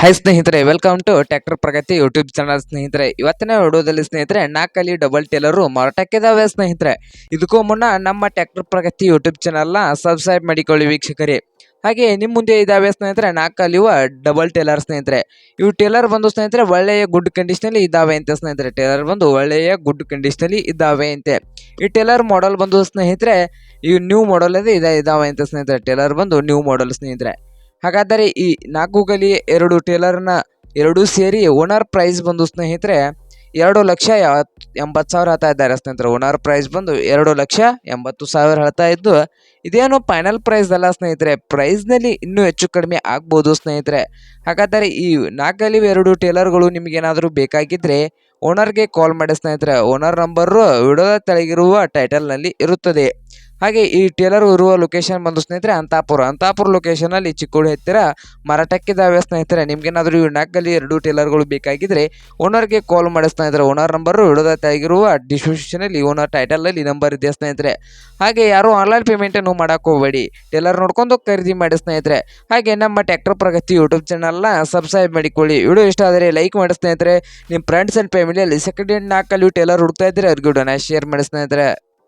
Hi ಸ್ನೇಹಿತರೆ welcome to tractor Pragati YouTube channel ಸ್ನೇಹಿತರೆ. ಇವತ್ತಿನ ವಿಡಿಯೋದಲ್ಲಿ ಸ್ನೇಹಿತರೆ ನಾಲ್ಕಲ್ಲಿ ಡಬಲ್ ಟೇಲರು ಮಾರಾಟಕ್ಕಿದ್ದಾವೆ ಸ್ನೇಹಿತರೆ. ಇದಕ್ಕೂ ಮುನ್ನ ನಮ್ಮ ಟ್ಯಾಕ್ಟರ್ ಪ್ರಗತಿ ಯೂಟ್ಯೂಬ್ ಚಾನಲ್ನ ಸಬ್ಸ್ಕ್ರೈಬ್ ಮಾಡಿಕೊಳ್ಳಿ ವೀಕ್ಷಕರೇ. ಹಾಗೆ ನಿಮ್ಮ ಮುಂದೆ ಇದ್ದಾವೆ ಸ್ನೇಹಿತರೆ ನಾಲ್ಕಲ್ಲಿವ ಡಬಲ್ ಟೇಲರ್ ಸ್ನೇಹಿತರೆ. ಇವು ಟೇಲರ್ ಬಂದು ಸ್ನೇಹಿತರೆ, ಒಳ್ಳೆಯ ಗುಡ್ ಕಂಡೀಷನಲ್ಲಿ ಇದ್ದಾವೆ ಅಂತ ಸ್ನೇಹಿತರೆ. ಟೇಲರ್ ಬಂದು ಒಳ್ಳೆಯ ಗುಡ್ ಕಂಡೀಷನಲ್ಲಿ ಇದ್ದಾವೆ ಅಂತೆ. ಈ ಟೇಲರ್ ಮಾಡೆಲ್ ಬಂದು ಸ್ನೇಹಿತರೆ, ಈ ನ್ಯೂ ಮಾಡೆಲ್ ಅದೇ ಇದೆ ಇದಾವೆ ಅಂತ ಸ್ನೇಹಿತರೆ. ಟೇಲರ್ ಬಂದು ನ್ಯೂ ಮಾಡೆಲ್ ಸ್ನೇಹಿತರೆ. ಹಾಗಾದರೆ ಈ ನಾಲ್ಕು ಗಲಿ, ಎರಡು ಟೇಲರ್ನ ಎರಡೂ ಸೇರಿ ಓನರ್ ಪ್ರೈಸ್ ಬಂದು ಸ್ನೇಹಿತರೆ, ಎರಡು ಲಕ್ಷ ಎಂಬತ್ತು ಸಾವಿರ ಹೇಳ್ತಾ ಇದ್ದಾರೆ ಸ್ನೇಹಿತರೆ. ಓನರ್ ಪ್ರೈಸ್ ಬಂದು ಎರಡು ಲಕ್ಷ ಎಂಬತ್ತು ಸಾವಿರ ಹೇಳ್ತಾ ಇದ್ದು, ಇದೇನು ಫೈನಲ್ ಪ್ರೈಸ್ ಅಲ್ಲ ಸ್ನೇಹಿತರೆ. ಪ್ರೈಸ್ನಲ್ಲಿ ಇನ್ನೂ ಹೆಚ್ಚು ಕಡಿಮೆ ಆಗ್ಬೋದು ಸ್ನೇಹಿತರೆ. ಹಾಗಾದರೆ ಈ ನಾಲ್ಕಲ್ಲಿ ಎರಡು ಟೇಲರ್ಗಳು ನಿಮಗೇನಾದರೂ ಬೇಕಾಗಿದ್ದರೆ ಓನರ್ಗೆ ಕಾಲ್ ಮಾಡಿ ಸ್ನೇಹಿತರೆ. ಓನರ್ ನಂಬರು ವಿಡಿಯೋದ ತೆಳಗಿರುವ ಟೈಟಲ್ನಲ್ಲಿ ಇರುತ್ತದೆ. ಹಾಗೆ ಈ ಟೇಲರ್ ಇರುವ ಲೊಕೇಶನ್ ಬಂದು ಸ್ನೇಹಿತರೆ ಅಂತಾಪುರ. ಅಂತಾಪುರ ಲೊಕೇಶನ್ ಅಲ್ಲಿ ಚಿಕ್ಕೋಡಿ ಹತ್ತಿರ ಮಾರಾಟಕ್ಕಿದ್ದಾವೆ ಸ್ನೇಹಿತರೆ, ನಿಮ್ಗೇನಾದರೂ ಈ ನಾಲ್ಕಲ್ಲಿ ಎರಡು ಟೇಲರ್ಗಳು ಬೇಕಾಗಿದ್ದರೆ ಓನರ್ಗೆ ಕಾಲ್ ಮಾಡಿ ಸ್ನೇಹಿತರೆ. ಓನರ್ ನಂಬರು ಆಗಿರುವ ಡಿಸ್ಕ್ರಿಪ್ಷನ್ ಅಲ್ಲಿ ಓನರ್ ಟೈಟಲ್ ಅಲ್ಲಿ ನಂಬರ್ ಇದೆ ಸ್ನೇಹಿತರೆ. ಹಾಗೆ ಯಾರು ಆನ್ಲೈನ್ ಪೇಮೆಂಟ್ ಪೇಮೆಂಟನ್ನು ಮಾಡಕ್ ಹೋಗಬೇಡಿ. ಟೇಲರ್ ನೋಡ್ಕೊಂಡು ಖರೀದಿ ಮಾಡಿ ಸ್ನೇಹಿತರೆ. ಹಾಗೆ ನಮ್ಮ ಟ್ಯಾಕ್ಟರ್ ಪ್ರಗತಿ ಯೂಟ್ಯೂಬ್ ಚಾನಲ್ನ ಸಬ್ಸ್ಕ್ರೈಬ್ ಮಾಡಿಕೊಳ್ಳಿ. ವಿಡಿಯೋ ಇಷ್ಟ ಆದರೆ ಲೈಕ್ ಮಾಡಿ ಸ್ನೇಹಿತರೆ. ನಿಮ್ಮ ಫ್ರೆಂಡ್ಸ್ ಆ್ಯಂಡ್ ಫ್ಯಾಮಿಲಿಯಲ್ಲಿ ಸೆಕೆಂಡ್ ಹ್ಯಾಂಡ್ ನಾಲ್ಕಲ್ಲಿ ಟೇಲರ್ ಹುಡುಕ್ತಾ ಇದ್ದರೆ ಅವ್ರಿಗೆ ವಿಡಿಯೋನ ಶೇರ್ ಮಾಡಿ ಸ್ನೇಹಿತರೆ.